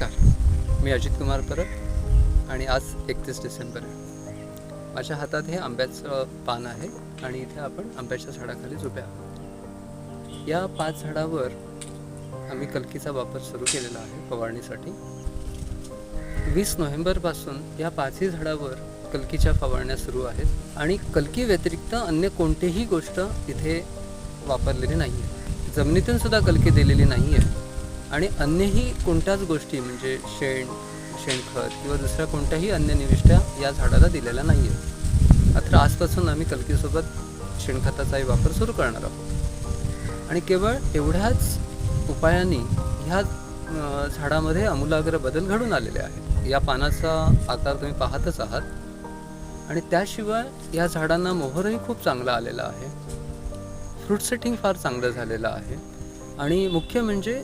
नमस्कार. मी अजित कुमार परब आणि आज एकतीस डिसेंबर आहे. माझ्या हातात हे आंब्याचं पान आहे आणि इथे आपण आंब्याच्या झाडाखाली झोप्या आहोत. या पाच झाडावर आम्ही कलकीचा वापर सुरू केलेला आहे फवारणीसाठी. वीस नोव्हेंबरपासून या पाचही झाडावर कलकीच्या फवारण्या सुरू आहेत आणि कलकी व्यतिरिक्त अन्य कोणतीही गोष्ट इथे वापरलेली नाही आहे जमिनीतून सुद्धा कलकी दिलेली नाही आहे आणि अन्यही कोणत्याच गोष्टी म्हणजे शेण शेणखत किंवा दुसऱ्या कोणत्याही अन्य निविष्ट्या या झाडाला दिलेल्या नाही आहेत मात्र आजपासून आम्ही कलकीसोबत शेणखताचाही वापर सुरू करणार आहोत. आणि केवळ एवढ्याच उपायांनी ह्या झाडामध्ये आमूलाग्र बदल घडून आलेले आहेत. या पानाचा आकार तुम्ही पाहतच आहात. आणि त्याशिवाय या झाडांना मोहरही खूप चांगला आलेला आहे. फ्रूट सेटिंग फार चांगलं झालेलं आहे. आणि मुख्य म्हणजे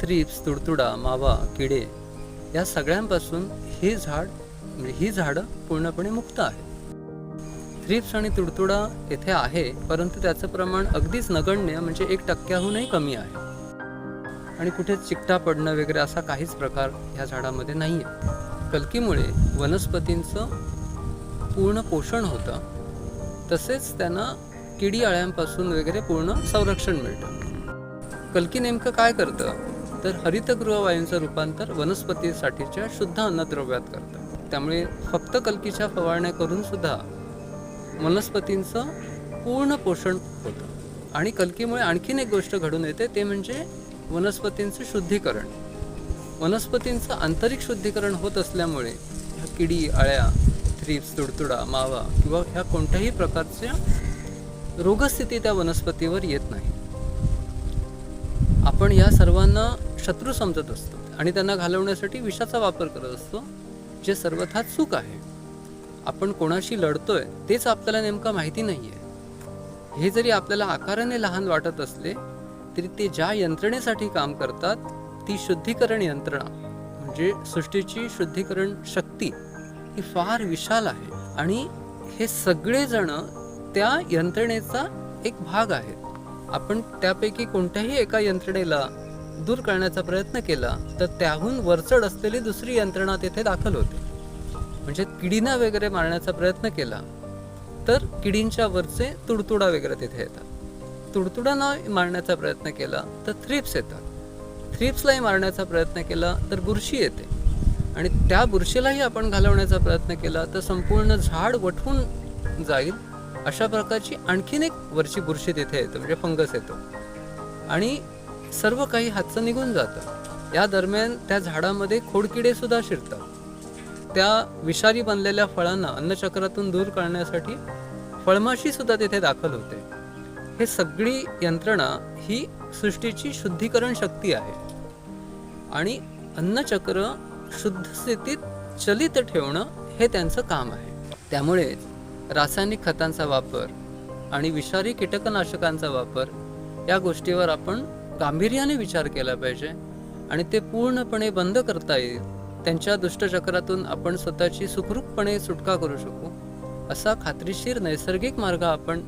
थ्रिप्स तुडतुडा मावा किडे या सगळ्यांपासून हे झाड म्हणजे ही झाडं पूर्णपणे मुक्त आहेत. थ्रिप्स आणि तुडतुडा येथे आहे परंतु त्याचं प्रमाण अगदीच नगण्य म्हणजे एक टक्क्याहूनही कमी आहे. आणि कुठे चिकटा पडणं वगैरे असा काहीच प्रकार ह्या झाडामध्ये नाही आहे कलकीमुळे वनस्पतींचं पूर्ण पोषण होतं. तसेच त्यांना किडी अळ्यांपासून वगैरे पूर्ण संरक्षण मिळतं. कलकी नेमकं काय करतं? तर हरितगृह वायूंचं रूपांतर वनस्पतीसाठीच्या शुद्ध अन्नद्रव्यात करतं त्यामुळे फक्त कलकीच्या फवारण्या करून सुद्धा वनस्पतींचं पूर्ण पोषण होतं. आणि कलकीमुळे आणखीन एक गोष्ट घडून येते ते म्हणजे वनस्पतींचं शुद्धीकरण. वनस्पतींचं आंतरिक शुद्धीकरण होत असल्यामुळे ह्या किडी अळ्या थ्रीप्स तुडतुडा मावा किंवा ह्या कोणत्याही प्रकारच्या रोगस्थिती त्या वनस्पतीवर येत नाही. आपण या सर्वांना शत्रू समजत असतो आणि त्यांना घालवण्यासाठी विषाचा वापर करत असतो जे सर्वथा चूक आहे. आपण कोणाशी लढतोय तेच आपल्याला नेमकं माहिती नाही आहे हे जरी आपल्याला आकाराने लहान वाटत असले तरी ते ज्या यंत्रणेसाठी काम करतात ती शुद्धीकरण यंत्रणा म्हणजे सृष्टीची शुद्धीकरण शक्ती ही फार विशाल आहे. आणि हे सगळेजण त्या यंत्रणेचा एक भाग आहेत. आपण त्यापैकी कोणत्याही एका यंत्रणेला दूर करण्याचा प्रयत्न केला तर त्याहून वरचढ असलेली दुसरी यंत्रणा तेथे दाखल होते. म्हणजे किडींना वगैरे मारण्याचा प्रयत्न केला तर किडींच्या वरचे तुडतुडा वगैरे तिथे येतात. तुडतुडा मारण्याचा प्रयत्न केला तर थ्रिप्स येतात. थ्रिप्सलाही मारण्याचा प्रयत्न केला तर बुरशी येते. आणि त्या बुरशीलाही आपण घालवण्याचा प्रयत्न केला तर संपूर्ण झाड वठून जाईल अशा प्रकारची आणखीन एक वरची बुरशी तिथे येतं म्हणजे फंगस येतो. आणि सर्व काही हातचं निघून जातं. या दरम्यान त्या झाडामध्ये खोडकिडे सुद्धा शिरतात. त्या विषारी बनलेल्या फळांना अन्नचक्रातून दूर करण्यासाठी फळमाशी सुद्धा तिथे दाखल होते. हे सगळी यंत्रणा ही सृष्टीची शुद्धीकरण शक्ती आहे. आणि अन्नचक्र शुद्ध स्थितीत चलित ठेवणं हे त्यांचं काम आहे. त्यामुळे रासायनिक खतांचा वापर आणि विषारी कीटकनाशकांचा वापर या गोष्टीवर आपण गांभीर्याने विचार केला पाहिजे आणि ते पूर्णपणे बंद करता येईल. त्यांच्या दुष्टचक्रातून आपण स्वतःची सुखरूपपणे सुटका करू शकू असा खात्रीशीर नैसर्गिक मार्ग आपण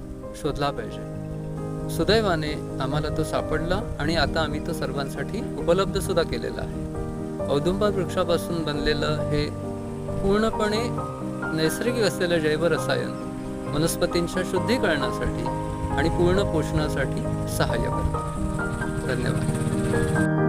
शोधला पाहिजे. सुदैवाने आम्हाला तो सापडला आणि आता आम्ही तो सर्वांसाठी उपलब्ध सुद्धा केलेला आहे. औदुंबर वृक्षापासून बनलेलं हे पूर्णपणे नैसर्गिक असलेलं जैवरसायन वनस्पतींच्या शुद्धीकरणासाठी आणि पूर्ण पोषणासाठी सहाय्य करतं. धन्यवाद.